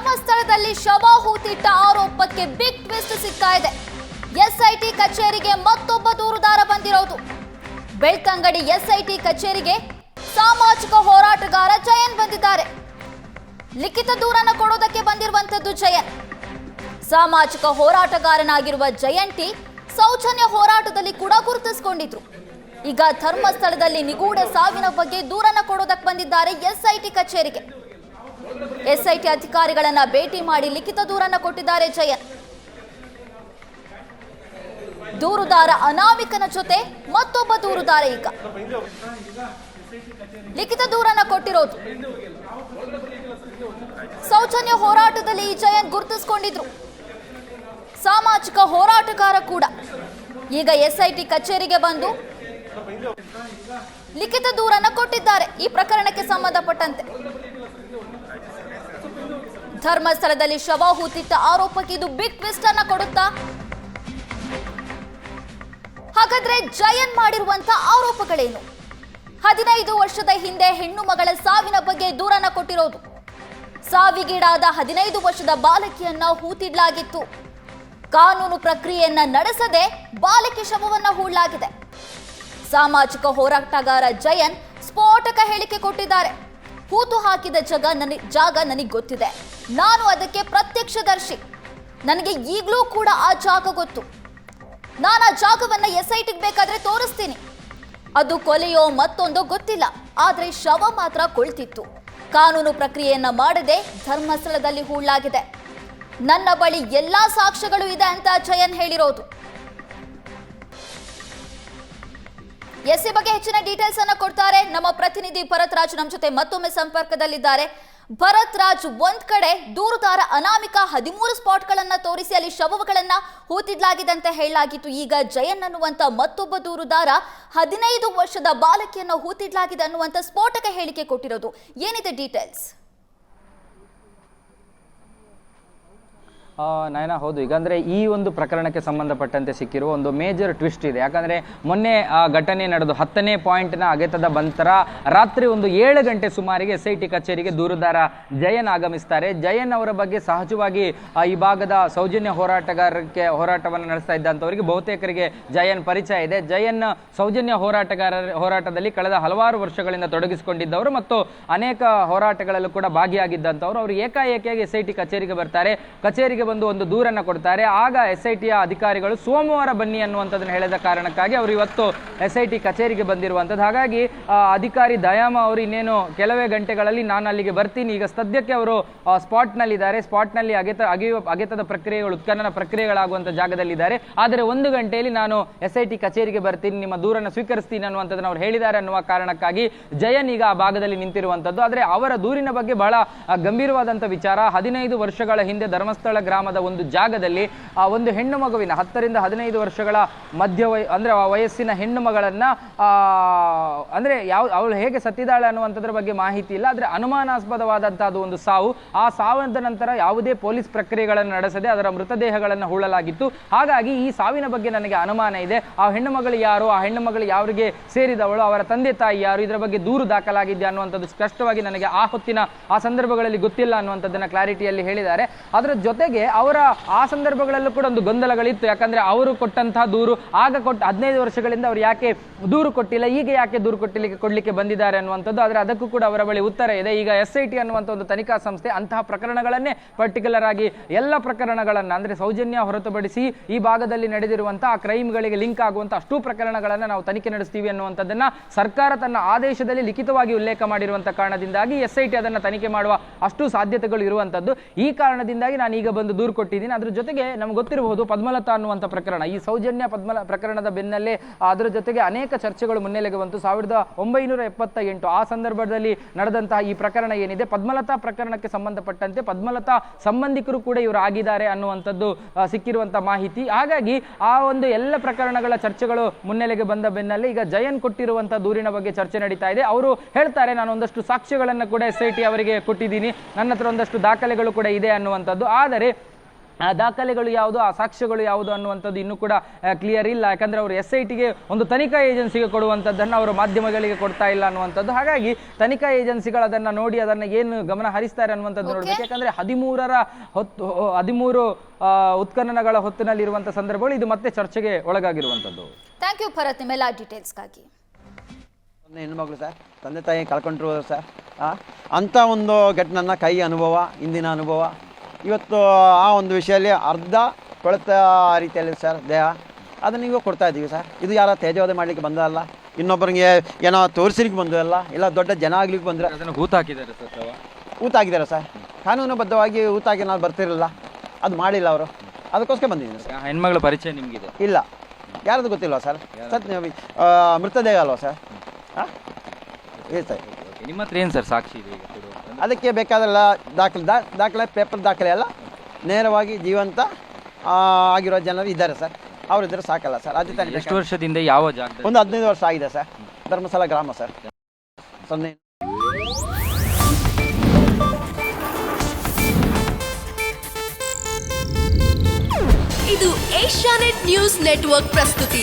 ಧರ್ಮಸ್ಥಳದಲ್ಲಿ ಶವ ಹೂತಿಟ್ಟ ಆರೋಪಕ್ಕೆ ಬಿಗ್ ಟ್ವಿಸ್ಟ್ ಸಿಗ್ತಾ ಇದೆ. ಎಸ್ಐಟಿ ಕಚೇರಿಗೆ ಮತ್ತೊಬ್ಬ ದೂರುದಾರ ಬಂದಿರೋದು. ಬೆಳ್ತಂಗಡಿ ಎಸ್ಐಟಿ ಕಚೇರಿಗೆ ಸಾಮಾಜಿಕ ಹೋರಾಟಗಾರ ಜಯನ್ ಬಂದಿದ್ದಾರೆ. ಲಿಖಿತ ದೂರನ್ನು ಕೊಡೋದಕ್ಕೆ ಬಂದಿರುವಂತದ್ದು ಜಯನ್. ಸಾಮಾಜಿಕ ಹೋರಾಟಗಾರನಾಗಿರುವ ಜಯಂತಿ ಸೌಜನ್ಯ ಹೋರಾಟದಲ್ಲಿ ಕೂಡ ಗುರುತಿಸಿಕೊಂಡಿದ್ರು. ಈಗ ಧರ್ಮಸ್ಥಳದಲ್ಲಿ ನಿಗೂಢ ಸಾವಿನ ಬಗ್ಗೆ ದೂರನ್ನು ಕೊಡೋದಕ್ಕೆ ಬಂದಿದ್ದಾರೆ ಎಸ್ಐಟಿ ಕಚೇರಿಗೆ. ಎಸ್ಐಟಿ ಅಧಿಕಾರಿಗಳನ್ನ ಭೇಟಿ ಮಾಡಿ ಲಿಖಿತ ದೂರನ್ನ ಕೊಟ್ಟಿದ್ದಾರೆ ಜಯನ್. ದೂರುದಾರ ಅನಾಮಿಕನ ಜೊತೆ ಮತ್ತೊಬ್ಬ ದೂರುದಾರ ಈಗ. ಲಿಖಿತ ದೂರನ್ನ ಕೊಟ್ಟಿರೋದು. ಸೌಜನ್ಯ ಹೋರಾಟದಲ್ಲಿ ಈ ಜಯನ್ ಗುರುತಿಸಿಕೊಂಡಿದ್ರು. ಸಾಮಾಜಿಕ ಹೋರಾಟಗಾರ ಕೂಡ. ಈಗ ಎಸ್ಐಟಿ ಕಚೇರಿಗೆ ಬಂದು ಲಿಖಿತ ದೂರನ್ನ ಕೊಟ್ಟಿದ್ದಾರೆ. ಈ ಪ್ರಕರಣಕ್ಕೆ ಸಂಬಂಧಪಟ್ಟಂತೆ. ಧರ್ಮಸ್ಥಳದಲ್ಲಿ ಶವ ಹೂತಿದ್ದ ಆರೋಪಕ್ಕೆ ಇದು ಬಿಗ್ ಟ್ವಿಸ್ಟ್ ಅನ್ನ ಕೊಡುತ್ತಾ? ಹಾಗಾದ್ರೆ ಜಯನ್ ಮಾಡಿರುವಂತ ಆರೋಪಗಳೇನು? ಹದಿನೈದು ವರ್ಷದ ಹಿಂದೆ ಹೆಣ್ಣು ಮಗಳ ಸಾವಿನ ಬಗ್ಗೆ ದೂರನ್ನ ಕೊಟ್ಟಿರೋದು. ಸಾವಿಗೀಡಾದ ಹದಿನೈದು ವರ್ಷದ ಬಾಲಕಿಯನ್ನ ಹೂತಿಡ್ಲಾಗಿತ್ತು. ಕಾನೂನು ಪ್ರಕ್ರಿಯೆಯನ್ನ ನಡೆಸದೆ ಬಾಲಕಿ ಶವವನ್ನ ಹೂಡಲಾಗಿದೆ. ಸಾಮಾಜಿಕ ಹೋರಾಟಗಾರ ಜಯನ್ ಸ್ಫೋಟಕ ಹೇಳಿಕೆ ಕೊಟ್ಟಿದ್ದಾರೆ. ಹೂತು ಹಾಕಿದ ಜಾಗ ನನಗೆ ಜಾಗ ನನಗೆ ಗೊತ್ತಿದೆ. ನಾನು ಅದಕ್ಕೆ ಪ್ರತ್ಯಕ್ಷದರ್ಶಿ. ನನಗೆ ಈಗಲೂ ಕೂಡ ಆ ಜಾಗ ಗೊತ್ತು. ನಾನು ಆ ಜಾಗವನ್ನು ಎಸ್ ಐ ಟಿಗೆ ಬೇಕಾದ್ರೆ ತೋರಿಸ್ತೀನಿ. ಅದು ಕೊಲೆಯೋ ಮತ್ತೊಂದೋ ಗೊತ್ತಿಲ್ಲ. ಆದರೆ ಶವ ಮಾತ್ರ ಕೊಳ್ತಿತ್ತು. ಕಾನೂನು ಪ್ರಕ್ರಿಯೆಯನ್ನು ಮಾಡದೆ ಧರ್ಮಸ್ಥಳದಲ್ಲಿ ಹೂಳಾಗಿದೆ. ನನ್ನ ಬಳಿ ಎಲ್ಲಾ ಸಾಕ್ಷ್ಯಗಳು ಇದೆ ಅಂತ ಜಯನ್ ಹೇಳಿರೋದು. ಎಸ್ ಬಗ್ಗೆ ಹೆಚ್ಚಿನ ಡೀಟೇಲ್ಸ್ ಅನ್ನು ಕೊಡ್ತಾರೆ. ನಮ್ಮ ಪ್ರತಿನಿಧಿ ಭರತ್ ರಾಜ್ ನಮ್ಮ ಜೊತೆ ಮತ್ತೊಮ್ಮೆ ಸಂಪರ್ಕದಲ್ಲಿದ್ದಾರೆ. ಭರತ್ ರಾಜ್, ಒಂದ್ ಕಡೆ ದೂರುದಾರ ಅನಾಮಿಕ ಹದಿಮೂರು ಸ್ಪಾಟ್ಗಳನ್ನ ತೋರಿಸಿ ಅಲ್ಲಿ ಶವಗಳನ್ನ ಹೂತಿಡ್ಲಾಗಿದೆ ಅಂತ ಹೇಳಲಾಗಿತ್ತು. ಈಗ ಜಯನ್ ಅನ್ನುವಂತ ಮತ್ತೊಬ್ಬ ದೂರುದಾರ ಹದಿನೈದು ವರ್ಷದ ಬಾಲಕಿಯನ್ನು ಹೂತಿಡ್ಲಾಗಿದೆ ಅನ್ನುವಂತ ಸ್ಫೋಟಕ ಹೇಳಿಕೆ ಕೊಟ್ಟಿರೋದು. ಏನಿದೆ ಡೀಟೇಲ್ಸ್ ನಯನ, ಹೌದು. ಈಗ ಅಂದರೆ ಈ ಒಂದು ಪ್ರಕರಣಕ್ಕೆ ಸಂಬಂಧಪಟ್ಟಂತೆ ಸಿಕ್ಕಿರುವ ಒಂದು ಮೇಜರ್ ಟ್ವಿಸ್ಟ್ ಇದೆ. ಯಾಕಂದರೆ ಮೊನ್ನೆ, ಆ, ಘಟನೆ ನಡೆದು ಹತ್ತನೇ ಪಾಯಿಂಟ್ನ ಅಗೆತದ ನಂತರ ರಾತ್ರಿ ಒಂದು ಏಳು ಗಂಟೆ ಸುಮಾರಿಗೆ ಎಸ್ ಐ ಟಿ ಕಚೇರಿಗೆ ದೂರುದಾರ ಜಯನ್ ಆಗಮಿಸ್ತಾರೆ. ಜಯನ್ ಅವರ ಬಗ್ಗೆ ಸಹಜವಾಗಿ ಈ ಭಾಗದ ಸೌಜನ್ಯ ಹೋರಾಟಗಾರಕ್ಕೆ ಹೋರಾಟವನ್ನು ನಡೆಸ್ತಾ ಇದ್ದಂಥವರಿಗೆ ಬಹುತೇಕರಿಗೆ ಜಯನ್ ಪರಿಚಯ ಇದೆ. ಜಯನ್ ಸೌಜನ್ಯ ಹೋರಾಟಗಾರರ ಹೋರಾಟದಲ್ಲಿ ಕಳೆದ ಹಲವಾರು ವರ್ಷಗಳಿಂದ ತೊಡಗಿಸಿಕೊಂಡಿದ್ದವರು ಮತ್ತು ಅನೇಕ ಹೋರಾಟಗಳಲ್ಲೂ ಕೂಡ ಭಾಗಿಯಾಗಿದ್ದಂಥವ್ರು. ಅವರು ಏಕಾಏಕಿಯಾಗಿ ಎಸ್ ಐ ಟಿ ಕಚೇರಿಗೆ ಬರ್ತಾರೆ. ಕಚೇರಿಗೆ ಬಂದು ಒಂದು ದೂರನ್ನು ಕೊಡ್ತಾರೆ. ಆಗ ಎಸ್ ಐ ಟಿಯ ಅಧಿಕಾರಿಗಳು ಸೋಮವಾರ ಬನ್ನಿ ಅನ್ನುವಂಥದ್ದನ್ನು ಹೇಳಿದ ಕಾರಣಕ್ಕಾಗಿ ಅವರು ಇವತ್ತು ಎಸ್ ಐ ಟಿ ಕಚೇರಿಗೆ ಬಂದಿರುವಂಥದ್ದು. ಹಾಗಾಗಿ ಅಧಿಕಾರಿ ದಯಾಮ ಅವರು ಇನ್ನೇನು ಕೆಲವೇ ಗಂಟೆಗಳಲ್ಲಿ ನಾನು ಅಲ್ಲಿಗೆ ಬರ್ತೀನಿ. ಈಗ ಸದ್ಯಕ್ಕೆ ಅವರು ಸ್ಪಾಟ್ನಲ್ಲಿದ್ದಾರೆ. ಸ್ಪಾಟ್ನಲ್ಲಿ ಅಗೆತ ಅಗೆಯುವ ಅಗೆತದ ಪ್ರಕ್ರಿಯೆಗಳು, ಉತ್ಖನನ ಪ್ರಕ್ರಿಯೆಗಳಾಗುವಂಥ ಜಾಗದಲ್ಲಿದ್ದಾರೆ. ಆದರೆ ಒಂದು ಗಂಟೆಯಲ್ಲಿ ನಾನು ಎಸ್ ಐ ಟಿ ಕಚೇರಿಗೆ ಬರ್ತೀನಿ, ನಿಮ್ಮ ದೂರನ್ನು ಸ್ವೀಕರಿಸ್ತೀನಿ ಅನ್ನುವಂಥದ್ದನ್ನು ಅವರು ಹೇಳಿದ್ದಾರೆ ಅನ್ನುವ ಕಾರಣಕ್ಕಾಗಿ ಜಯನ್ ಈಗ ಆ ಭಾಗದಲ್ಲಿ ನಿಂತಿರುವಂಥದ್ದು. ಆದರೆ ಅವರ ದೂರಿನ ಬಗ್ಗೆ ಬಹಳ ಗಂಭೀರವಾದಂಥ ವಿಚಾರ. ಹದಿನೈದು ವರ್ಷಗಳ ಹಿಂದೆ ಧರ್ಮಸ್ಥಳ ಗ್ರಾಮದ ಒಂದು ಜಾಗದಲ್ಲಿ ಆ ಒಂದು ಹೆಣ್ಣು ಮಗುವಿನ ಹತ್ತರಿಂದ ಹದಿನೈದು ವರ್ಷಗಳ ಮಧ್ಯ ವಯ ಅಂದರೆ ವಯಸ್ಸಿನ ಹೆಣ್ಣು ಮಗಳನ್ನ ಆ, ಅಂದ್ರೆ ಯಾವ ಅವಳು ಹೇಗೆ ಸತ್ತಿದ್ದಾಳೆ ಅನ್ನುವಂಥದ್ರ ಬಗ್ಗೆ ಮಾಹಿತಿ ಇಲ್ಲ. ಆದರೆ ಅನುಮಾನಾಸ್ಪದವಾದಂತಹ ಒಂದು ಸಾವು. ಆ ಸಾವಂತ ನಂತರ ಯಾವುದೇ ಪೊಲೀಸ್ ಪ್ರಕ್ರಿಯೆಗಳನ್ನು ನಡೆಸದೆ ಅದರ ಮೃತದೇಹಗಳನ್ನು ಹೂಳಲಾಗಿತ್ತು. ಹಾಗಾಗಿ ಈ ಸಾವಿನ ಬಗ್ಗೆ ನನಗೆ ಅನುಮಾನ ಇದೆ. ಆ ಹೆಣ್ಣು ಮಗಳು ಯಾರು? ಆ ಹೆಣ್ಣು ಮಗಳು ಯಾರಿಗೆ ಸೇರಿದವಳು? ಅವರ ತಂದೆ ತಾಯಿ ಯಾರು? ಇದರ ಬಗ್ಗೆ ದೂರು ದಾಖಲಾಗಿದೆ ಅನ್ನುವಂಥದ್ದು ಸ್ಪಷ್ಟವಾಗಿ ನನಗೆ ಆ ಹೊತ್ತಿನ ಆ ಸಂದರ್ಭಗಳಲ್ಲಿ ಗೊತ್ತಿಲ್ಲ ಅನ್ನುವಂಥದ್ದನ್ನ ಕ್ಲಾರಿಟಿಯಲ್ಲಿ ಹೇಳಿದ್ದಾರೆ. ಅದರ ಜೊತೆಗೆ ಅವರ ಆ ಸಂದರ್ಭಗಳಲ್ಲೂ ಕೂಡ ಒಂದು ಗೊಂದಲಗಳಿತ್ತು. ಯಾಕಂದ್ರೆ ಅವರು ಕೊಟ್ಟಂತಹ ದೂರು ಆಗ ಕೊಟ್ಟ ಹದಿನೈದು ವರ್ಷಗಳಿಂದ ಅವರು ಯಾಕೆ ದೂರು ಕೊಟ್ಟಿಲ್ಲ ಈಗ ಯಾಕೆ ದೂರು ಕೊಟ್ಟಿಲಿಕ್ಕೆ, ಕೊಡ್ಲಿಕ್ಕೆ ಬಂದಿದ್ದಾರೆ ಅನ್ನುವಂಥದ್ದು. ಆದರೆ ಅದಕ್ಕೂ ಕೂಡ ಅವರ ಬಳಿ ಉತ್ತರ ಇದೆ. ಈಗ ಎಸ್ ಐ ಟಿ ಅನ್ನುವಂಥ ಒಂದು ತನಿಖಾ ಸಂಸ್ಥೆ ಅಂತಹ ಪ್ರಕರಣಗಳನ್ನೇ ಪರ್ಟಿಕ್ಯುಲರ್ ಆಗಿ ಎಲ್ಲ ಪ್ರಕರಣಗಳನ್ನು ಅಂದ್ರೆ ಸೌಜನ್ಯ ಹೊರತುಪಡಿಸಿ ಈ ಭಾಗದಲ್ಲಿ ನಡೆದಿರುವಂತಹ ಕ್ರೈಮ್ಗಳಿಗೆ ಲಿಂಕ್ ಆಗುವಂಥ ಅಷ್ಟು ಪ್ರಕರಣಗಳನ್ನು ನಾವು ತನಿಖೆ ನಡೆಸ್ತೀವಿ ಅನ್ನುವಂಥದ್ದನ್ನ ಸರ್ಕಾರ ತನ್ನ ಆದೇಶದಲ್ಲಿ ಲಿಖಿತವಾಗಿ ಉಲ್ಲೇಖ ಮಾಡಿರುವಂಥ ಕಾರಣದಿಂದಾಗಿ ಎಸ್ ಐ ಟಿ ಅದನ್ನು ತನಿಖೆ ಮಾಡುವ ಅಷ್ಟು ಸಾಧ್ಯತೆಗಳು ಇರುವಂಥದ್ದು. ಈ ಕಾರಣದಿಂದಾಗಿ ನಾನು ಈಗ ಬಂದು ದೂರು ಕೊಟ್ಟಿದ್ದೀನಿ. ಅದ್ರ ಜೊತೆಗೆ ನಮ್ಗೆ ಗೊತ್ತಿರಬಹುದು ಪದ್ಮಲತಾ ಅನ್ನುವಂಥ ಪ್ರಕರಣ. ಈ ಸೌಜನ್ಯ ಪದ್ಮಲ ಪ್ರಕರಣದ ಬೆನ್ನಲ್ಲೇ ಅದರ ಜೊತೆಗೆ ಅನೇಕ ಚರ್ಚೆಗಳು ಮುನ್ನೆಲೆಗೆ ಬಂತು. ಸಾವಿರದ ಒಂಬೈನೂರ ಎಪ್ಪತ್ತ ಎಂಟು ಆ ಸಂದರ್ಭದಲ್ಲಿ ನಡೆದಂತಹ ಈ ಪ್ರಕರಣ ಏನಿದೆ? ಪದ್ಮಲತಾ ಪ್ರಕರಣಕ್ಕೆ ಸಂಬಂಧಪಟ್ಟಂತೆ ಪದ್ಮಲತಾ ಸಂಬಂಧಿಕರು ಕೂಡ ಇವರು ಆಗಿದ್ದಾರೆ ಅನ್ನುವಂಥದ್ದು ಸಿಕ್ಕಿರುವಂಥ ಮಾಹಿತಿ. ಹಾಗಾಗಿ ಆ ಒಂದು ಎಲ್ಲ ಪ್ರಕರಣಗಳ ಚರ್ಚೆಗಳು ಮುನ್ನೆಲೆಗೆ ಬಂದ ಬೆನ್ನಲ್ಲೇ ಈಗ ಜಯನ್ ಕೊಟ್ಟಿರುವಂಥ ದೂರಿನ ಬಗ್ಗೆ ಚರ್ಚೆ ನಡೀತಾ ಇದೆ. ಅವರು ಹೇಳ್ತಾರೆ, ನಾನು ಒಂದಷ್ಟು ಸಾಕ್ಷ್ಯಗಳನ್ನು ಕೂಡ ಎಸ್ ಅವರಿಗೆ ಕೊಟ್ಟಿದ್ದೀನಿ. ನನ್ನ ಹತ್ರ ಒಂದಷ್ಟು ದಾಖಲೆಗಳು ಕೂಡ ಇದೆ ಅನ್ನುವಂಥದ್ದು. ಆದರೆ ದಾಖಲೆಗಳು ಯಾವುದು ಆ ಸಾಕ್ಷ್ಯಗಳು ಯಾವುದು ಅನ್ನುವಂಥದ್ದು ಇನ್ನೂ ಕೂಡ ಕ್ಲಿಯರ್ ಇಲ್ಲ. ಯಾಕಂದರೆ ಅವರು ಎಸ್ ಐ ಟಿಗೆ ಒಂದು ತನಿಖಾ ಏಜೆನ್ಸಿಗೆ ಕೊಡುವಂಥದ್ದನ್ನು ಅವರು ಮಾಧ್ಯಮಗಳಿಗೆ ಕೊಡ್ತಾ ಇಲ್ಲ ಅನ್ನುವಂಥದ್ದು. ಹಾಗಾಗಿ ತನಿಖಾ ಏಜೆನ್ಸಿಗಳು ಅದನ್ನು ನೋಡಿ ಅದನ್ನು ಏನು ಗಮನ ಹರಿಸ್ತಾರೆ ಅನ್ನುವಂಥದ್ದು ನೋಡಬೇಕು. ಯಾಕಂದರೆ ಹದಿಮೂರರ ಹೊತ್ತು ಹದಿಮೂರು ಆ, ಉತ್ಖನನಗಳ ಹೊತ್ತಿನಲ್ಲಿರುವಂಥ ಸಂದರ್ಭಗಳು ಇದು ಮತ್ತೆ ಚರ್ಚೆಗೆ ಒಳಗಾಗಿರುವಂಥದ್ದು. ಥ್ಯಾಂಕ್ ಯು ಭರತ್ ನಿಮ್ಮೆಲ್ಲ ಡೀಟೇಲ್ಸ್ಗಾಗಿ ಹೆಣ್ಮಗಳು ಸರ್ ತಂದೆ ತಾಯಿ ಕಳ್ಕೊಂಡ್ರು ಸರ್ ಆ, ಅಂಥ ಒಂದು ಘಟನನ್ನ ಕೈ ಅನುಭವ ಇಂದಿನ ಅನುಭವ. ಇವತ್ತು ಆ ಒಂದು ವಿಷಯದಲ್ಲಿ ಅರ್ಧ ಕೊಳೆತ ರೀತಿಯಲ್ಲಿ ಸರ್ ದೇಹ. ಅದನ್ನು ನೀವು ಕೊಡ್ತಾ ಇದ್ದೀವಿ ಸರ್. ಇದು ಯಾರ ತೇಜವಾದ ಮಾಡಲಿಕ್ಕೆ ಬಂದಲ್ಲ ಇನ್ನೊಬ್ಬರಿಗೆ ಏನೋ ತೋರಿಸ್ಲಿಕ್ಕೆ ಬಂದಲ್ಲ ಇಲ್ಲ ದೊಡ್ಡ ಜನ ಆಗ್ಲಿಕ್ಕೆ ಬಂದರೆ? ಅದನ್ನು ಹೂತಾಕಿದ್ದಾರೆ ಸರ್ ಊತ ಹಾಕಿದ್ದಾರೆ ಸರ್. ಕಾನೂನುಬದ್ಧವಾಗಿ ಊತಾಗಿ ನಾವು ಬರ್ತಿರಲಿಲ್ಲ? ಅದು ಮಾಡಿಲ್ಲ ಅವರು. ಅದಕ್ಕೋಸ್ಕರ ಬಂದಿದ್ದೀನಿ ಸರ್. ಹೆಣ್ಮಗಳ ಪರಿಚಯ ನಿಮಗಿದೆ. ಇಲ್ಲ. ಯಾರದು ಗೊತ್ತಿಲ್ವಾ ಸರ್? ಸತ್ ಮೃತದೇಹ ಅಲ್ವಾ ಸರ್? ಹಾಂ ಇದೆ ನಿಮ್ಮ ಹತ್ರ ಏನು ಸರ್ ಸಾಕ್ಷಿ ಇದೆ ಈಗ ಕೊಡುವಂಥದ್ದು? ಅದಕ್ಕೆ ಬೇಕಾದೆಲ್ಲ ದಾಖಲೆ ದಾ ದಾಖಲೆ ಪೇಪರ್ ದಾಖಲೆ ಎಲ್ಲ ನೇರವಾಗಿ ಜೀವಂತ ಆ, ಆಗಿರೋ ಜನರು ಇದ್ದಾರೆ ಸರ್. ಅವರಿದ್ದರೆ ಸಾಕಲ್ಲ ಸರ್. ಅದೇ ತಾನೇ ಎಷ್ಟು ವರ್ಷದಿಂದ ಯಾವ ಜಾಗ ಒಂದು ಹದಿನೈದು ವರ್ಷ ಆಗಿದೆ ಸರ್. ಧರ್ಮಸ್ಥಳ ಗ್ರಾಮ ಸರ್. ಸೊನ್ನೆ. ಇದು ಏಷ್ಯಾನೆಟ್ ನ್ಯೂಸ್ ನೆಟ್ವರ್ಕ್ ಪ್ರಸ್ತುತಿ.